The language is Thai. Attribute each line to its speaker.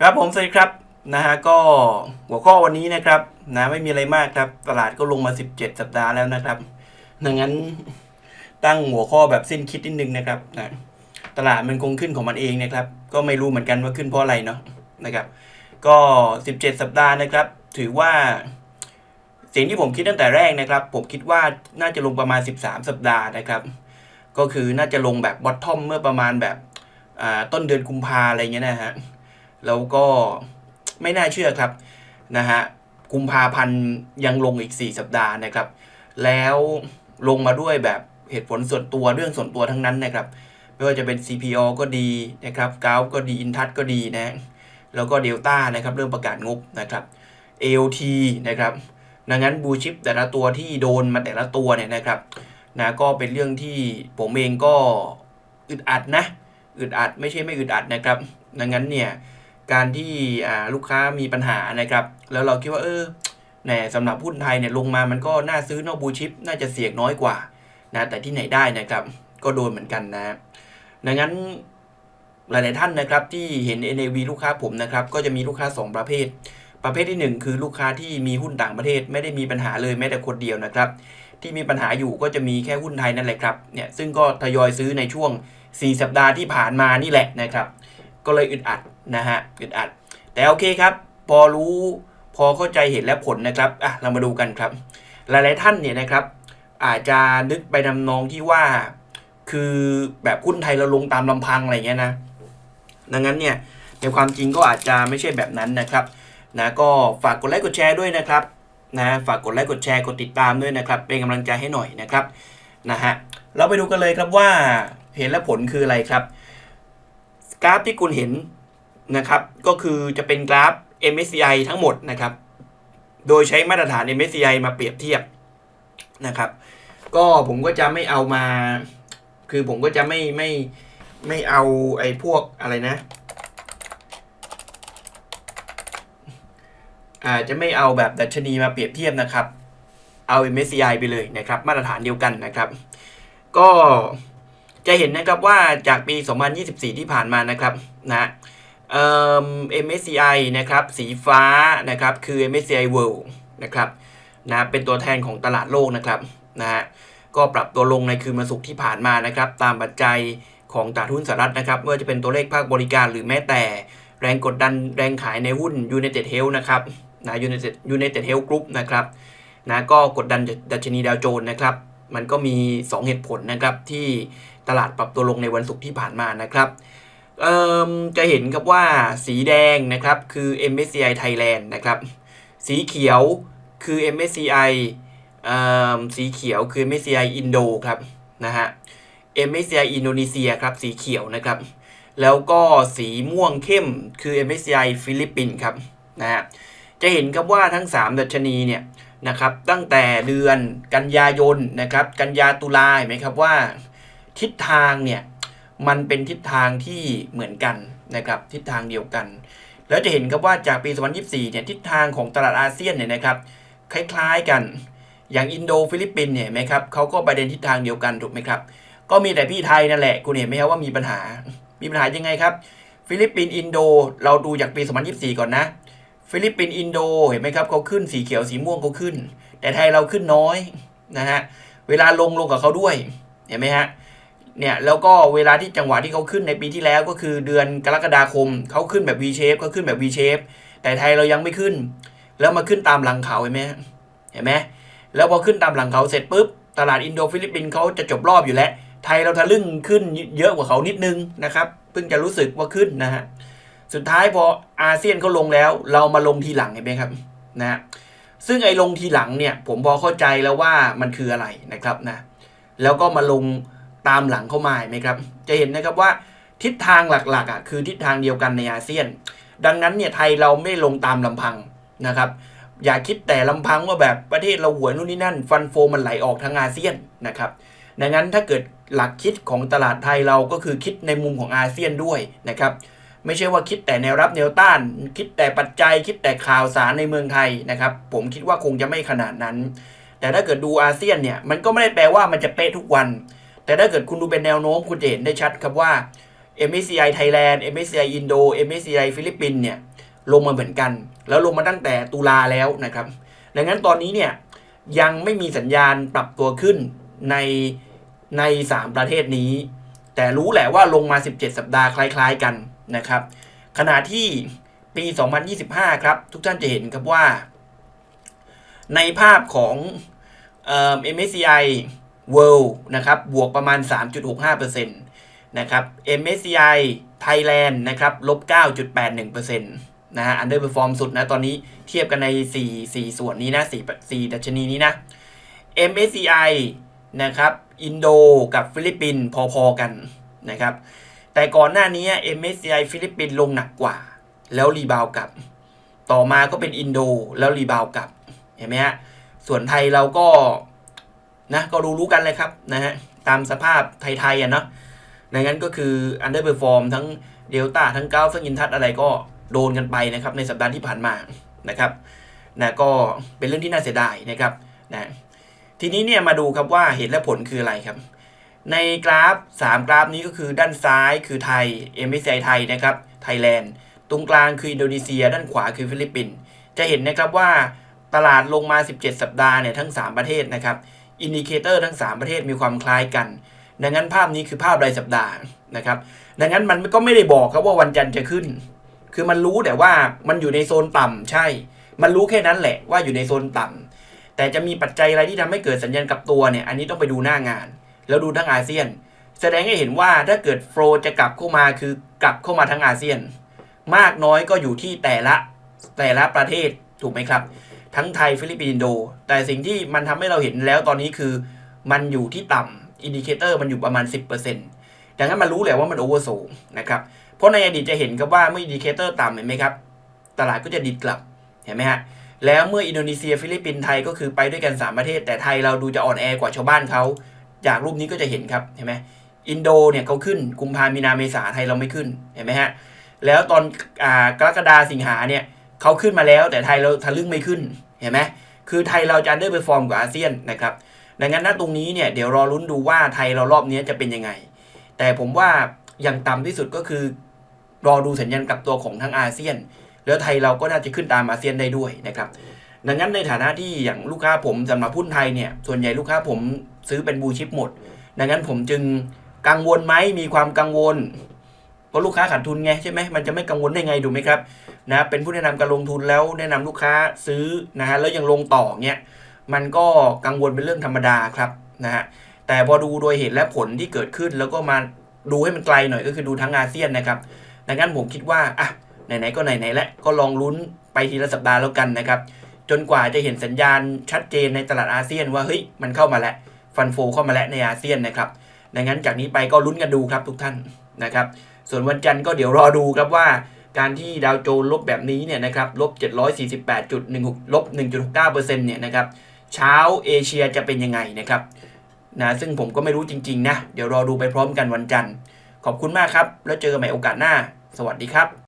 Speaker 1: ครับผมสวัสดีครับนะฮะก็หัวข้อวันนี้นะครับนะไม่มีอะไรมากครับ ตลาดก็ลงมา 17 สัปดาห์แล้วนะครับดังนั้นตั้งหัวข้อแบบสิ้นคิดนิดนึงนะครับนะตลาดมันคงขึ้นของมันเองนะครับ ก็ไม่รู้เหมือนกันว่าขึ้นเพราะอะไรเนาะนะครับ ก็ 17 สัปดาห์นะครับ ถือว่าสิ่งที่ผมคิดตั้งแต่แรกนะครับ ผมคิดว่าน่าจะลงประมาณ 13 สัปดาห์นะครับ ก็คือน่าจะลงแบบบอททอมเมื่อประมาณแบบต้นเดือนกุมภาอะไรเงี้ยนะฮะ แล้วก็ไม่น่าเชื่อครับนะฮะกุมภาพันธ์ยังลงอีก 4 สัปดาห์นะครับ แล้วลงมาด้วยแบบเหตุผลส่วนตัวเรื่องส่วนตัวทั้งนั้นนะครับไม่ว่าจะเป็น CPO ก็ดีนะครับกาวก็ดีอินทัศก็ดีนะแล้วก็เดลต้านะครับเริ่มประกาศงบนะครับ AOT นะครับดังนั้นบูชิปแต่ละตัวที่โดนมาแต่ละตัวเนี่ยนะครับนะก็เป็นเรื่องที่ผมเองก็อึดอัดนะอึดอัดไม่ใช่ไม่อึดอัดนะครับ ดังนั้นเนี่ย การที่ลูกค้ามีปัญหานะครับ แล้วเราคิดว่าเออแหนสำหรับหุ้นไทยเนี่ยลงมามันก็น่าซื้อนอกบูชิป น่าจะเสี่ยงน้อยกว่านะแต่ที่ไหนได้นะครับ ก็โดนเหมือนกันนะดังนั้นหลาย ๆ ท่านนะครับที่เห็น NAV ลูกค้าผมนะครับ ก็จะมีลูกค้า 2 ประเภท ประเภทที่ 1 คือลูกค้าที่มีหุ้นต่างประเทศไม่ได้มีปัญหาเลยแม้แต่คนเดียวนะครับ ที่มีปัญหาอยู่ก็จะมีแค่หุ้นไทยนั่นแหละครับเนี่ยซึ่งก็ทยอยซื้อในช่วง 4 สัปดาห์ที่ผ่านมานี่แหละนะครับ ก็เลยอึดอัดนะฮะอึดอัด แต่โอเคครับ พอรู้พอเข้าใจเห็นและผลนะครับอะเรามาดูกันครับ หลายๆท่านเนี่ยนะครับ อาจจะนึกไปนำนองที่ว่า คือแบบหุ้นไทยเราลงตามลำพังอะไรเงี้ยนะ ดังนั้นเนี่ยในความจริงก็อาจจะไม่ใช่แบบนั้นนะครับนะก็ฝากกดไลค์กดแชร์ด้วยนะครับนะฝากกดไลค์กดแชร์กดติดตามด้วยนะครับ เป็นกำลังใจให้หน่อยนะครับนะฮะเราไปดูกันเลยครับว่าเหตุและผลคืออะไรครับ กราฟที่คุณเห็นนะครับ ก็คือจะเป็นกราฟ MSCI ทั้งหมดนะครับ โดยใช้มาตรฐาน MSCI มาเปรียบเทียบนะครับ ก็ผมก็จะไม่เอามา คือผมก็จะไม่ไม่ไม่เอาไอ้พวกอะไรนะอ่าจะไม่เอาแบบดัชนีมาเปรียบเทียบนะครับ เอา MSCI ไปเลยนะครับ มาตรฐานเดียวกันนะครับ ก็ จะเห็นนะครับว่าจากปี 2024 ที่ผ่านมานะครับนะเอ่อ MSCI นะครับสีฟ้านะครับคือ MSCI World นะครับนะเป็นตัวแทนของตลาดโลกนะครับนะฮะก็ปรับตัวลงในคืนวันศุกร์ที่ผ่านมานะครับ ตามปัจจัยของตลาดหุ้นสหรัฐนะครับไม่ว่าจะเป็นตัวเลขภาคบริการหรือแม้แต่แรงกดดันแรงขายในหุ้น United Health นะครับนะ United United Health Group นะครับนะก็กดดันดัชนีดาวโจนส์นะครับ มันก็มี 2 เหตุผลนะครับที่ตลาดปรับตัวลงในวันศุกร์ที่ผ่านมานะครับจะเห็นครับว่าสีแดงนะครับคือ MSCI Thailand นะครับสีเขียวคือ MSCI อสีเขียวคือ MSCI อินโดครับนะฮะ MSCI อินโดนีเซียครับสีเขียวนะครับ แล้วก็สีม่วงเข้มคือ MSCI ฟิลิปปินส์ครับนะฮะจะเห็นครับว่าทั้ง 3 ดัชนีเนี่ยนะครับตั้งแต่เดือนกันยายนนะครับกันยาตุลาเห็นไหมครับว่าทิศทางเนี่ยมันเป็นทิศทางที่เหมือนกันนะครับทิศทางเดียวกัน แล้วจะเห็นครับว่าจากปี 2024 เนี่ยทิศทางของตลาดอาเซียนเนี่ยนะครับคล้ายๆกันอย่างอินโดฟิลิปปินเนี่ยไหมครับเขาก็ประเด็นทิศทางเดียวกันถูกไหมครับก็มีแต่พี่ไทยนั่นแหละคุณเห็นไหมครับว่ามีปัญหามีปัญหายังไงครับ ฟิลิปปินส์อินโด เราดูจากปี 2024 ก่อนนะ ฟิลิปปินส์อินโดเห็นไหมครับเขาขึ้นสีเขียวสีม่วงเขาขึ้น แต่ไทยเราขึ้นน้อยนะฮะเวลาลงลงกับเขาด้วยเห็นไหมฮะเนี่ยแล้วก็เวลาที่จังหวะที่เขาขึ้นในปีที่แล้วก็คือเดือนกรกฎาคมเขาขึ้นแบบ V shape เขาขึ้นแบบ V shape แต่ไทยเรายังไม่ขึ้น แล้วมาขึ้นตามหลังเขาเห็นไหมเห็นไหมแล้วพอขึ้นตามหลังเขาเสร็จปุ๊บตลาดอินโดฟิลิปปินส์เขาจะจบรอบอยู่แล้ว ไทยเราทะลึ่งขึ้นเยอะกว่าเขานิดนึงนะครับเพิ่งจะรู้สึกว่าขึ้นนะฮะ สุดท้ายพออาเซียนเขาลงแล้ว เรามาลงทีหลังเห็นไหมครับนะซึ่งไอ้ลงทีหลังเนี่ย ผมพอเข้าใจแล้วว่ามันคืออะไรนะครับนะแล้วก็มาลงตามหลังเข้ามาเห็นไหมครับ จะเห็นนะครับว่าทิศทางหลักๆอะคือทิศทางเดียวกันในอาเซียน ดังนั้นเนี่ยไทยเราไม่ลงตามลำพังนะครับ อย่าคิดแต่ลำพังว่าแบบประเทศเราหวยนู่นนี่นั่น ฟันโฟมันไหลออกทางอาเซียนนะครับดังนั้นถ้าเกิดหลักคิดของตลาดไทยเราก็คือคิดในมุมของอาเซียนด้วยนะครับ ไม่ใช่ว่าคิดแต่แนวรับแนวต้าน คิดแต่ปัจจัย คิดแต่ข่าวสารในเมืองไทยนะครับ ผมคิดว่าคงจะไม่ขนาดนั้น แต่ถ้าเกิดดูอาเซียนเนี่ยมันก็ไม่ได้แปลว่ามันจะเป๊ะทุกวัน แต่ถ้าเกิดคุณดูเป็นแนวโน้มคุณจะเห็นได้ชัดครับว่า MSCI Thailand MSCI Indo MSCI ฟิลิปปินเนี่ยลงมาเหมือนกัน แล้วลงมาตั้งแต่ตุลาแล้วนะครับดังนั้นตอนนี้เนี่ยยังไม่มีสัญญาณปรับตัวขึ้นในใน 3 ประเทศนี้ แต่รู้แหละว่าลงมา 17 สัปดาห์คล้าย ๆ กัน นะครับ ขณะที่ปี 2025 ครับ ทุกท่านจะเห็นครับว่า ในภาพของเอ่อ MSCI World นะครับ บวกประมาณ 3.65%นะครับ MSCI Thailand นะครับ ลบ 9.81%นะฮะ underperform สุดนะ ตอนนี้เทียบกันใน 4 4 ส่วนนี้นะ 4 4 ดัชนีนี้นะ MSCI นะครับ อินโดกับฟิลิปปินส์พอๆกันนะครับ แต่ก่อนหน้านี้ MSCI ฟิลิปปินส์ลงหนักกว่า แล้วรีบาวกลับ ต่อมาก็เป็นอินโดแล้วรีบาวกลับ เห็นไหมฮะ ส่วนไทยเราก็นะก็รู้รู้ๆกันเลยครับนะฮะตามสภาพไทยๆอะเนาะดังนั้นก็คือ underperform ทั้งเดลต้าทั้งเก้าทั้งอินทัศอะไรก็โดนกันไปนะครับในสัปดาห์ที่ผ่านมานะครับนะก็เป็นเรื่องที่น่าเสียดายนะครับนะทีนี้เนี่ยมาดูครับว่าเหตุและผลคืออะไรครับ ในกราฟ 3 กราฟนี้ก็คือด้านซ้ายคือไทย MSCI ไทยนะครับไทยแลนด์ตรงกลางคืออินโดนีเซีย ด้านขวาคือฟิลิปปินส์จะเห็นนะครับว่าตลาดลงมา 17 สัปดาห์เนี่ยทั้ง 3 ประเทศนะครับอินดิเคเตอร์ทั้ง 3 ประเทศมีความคล้ายกัน ดังนั้นภาพนี้คือภาพรายสัปดาห์นะครับดังนั้นมันก็ไม่ได้บอกครับว่าวันจันทร์จะขึ้น คือมันรู้แต่ว่ามันอยู่ในโซนต่ำใช่ มันรู้แค่นั้นแหละว่าอยู่ในโซนต่ำแต่จะมีปัจจัยอะไรที่ทำให้เกิดสัญญาณกลับตัวเนี่ยอันนี้ต้องไปดูหน้างาน แล้วดูทั้งอาเซียน แสดงให้เห็นว่าถ้าเกิดโฟลจะกลับเข้ามาคือกลับเข้ามาทั้งอาเซียน มากน้อยก็อยู่ที่แต่ละแต่ละประเทศถูกไหมครับ ทั้งไทยฟิลิปปินส์อินโด แต่สิ่งที่มันทำให้เราเห็นแล้วตอนนี้คือ มันอยู่ที่ต่ำอินดิเคเตอร์มันอยู่ประมาณ 10%ดังนั้นมันรู้แหละว่ามันโอเวอร์โซนะครับเพราะในอดีตจะเห็นครับว่าเมื่ออินดิเคเตอร์ต่ำเห็นไหมครับ ตลาดก็จะดิดกลับเห็นไหมฮะแล้วเมื่ออินโดนีเซียฟิลิปปินส์ไทยก็คือไปด้วยกัน 3 ประเทศ แต่ไทยเราดูจะอ่อนแอกว่าชาวบ้านเขา จากรูปนี้ก็จะเห็นครับเห็นไหมอินโดเนี่ยเขาขึ้นกุมภามีนาเมษาไทยเราไม่ขึ้นเห็นไหมฮะแล้วตอนอ่ากรกฎาสิงหาเนี่ยเขาขึ้นมาแล้วแต่ไทยเราทะลึ่งไม่ขึ้นเห็นไหมคือไทยเราจะอันเดอร์เปอร์ฟอร์มกว่าอาเซียนนะครับดังนั้นณตรงนี้เนี่ยเดี๋ยวรอลุ้นดูว่าไทยเรารอบนี้จะเป็นยังไง แต่ผมว่าอย่างต่ำที่สุดก็คือ รอดูสัญญาณกลับตัวของทั้งอาเซียน แล้วไทยเราก็น่าจะขึ้นตามอาเซียนได้ด้วยนะครับดังนั้นในฐานะที่อย่างลูกค้าผมสำหรับหุ้นไทยเนี่ยส่วนใหญ่ลูกค้าผม ซื้อเป็นบูชิปหมด ดังนั้นผมจึงกังวลไหมมีความกังวลเพราะลูกค้าขาดทุนไงใช่ไหมมันจะไม่กังวลได้ไงดูไหมครับนะเป็นผู้แนะนำการลงทุนแล้วแนะนำลูกค้าซื้อนะฮะแล้วยังลงต่อเนี่ยมันก็กังวลเป็นเรื่องธรรมดาครับนะฮะแต่พอดูโดยเหตุและผลที่เกิดขึ้นแล้วก็มาดูให้มันไกลหน่อยก็คือดูทั้งอาเซียนนะครับดังนั้นผมคิดว่าอะไหนๆก็ไหนๆแล้วก็ลองลุ้นไปทีละสัปดาห์แล้วกันนะครับจนกว่าจะเห็นสัญญาณชัดเจนในตลาดอาเซียนว่าเฮ้ยมันเข้ามาแล้ว ฟันโฟเข้ามาแล้วในอาเซียนนะครับ ดังนั้นจากนี้ไปก็ลุ้นกันดูครับทุกท่านนะครับ ส่วนวันจันทร์ก็เดี๋ยวรอดูครับว่าการที่ดาวโจนลบแบบนี้เนี่ยนะครับลบ 748.16 ลบ 1.69%เนี่ยนะครับเช้าเอเชียจะเป็นยังไงนะครับนะซึ่งผมก็ไม่รู้จริง ๆ นะ เดี๋ยวรอดูไปพร้อมกันวันจันทร์ ขอบคุณมากครับ แล้วเจอกันใหม่โอกาสหน้า สวัสดีครับ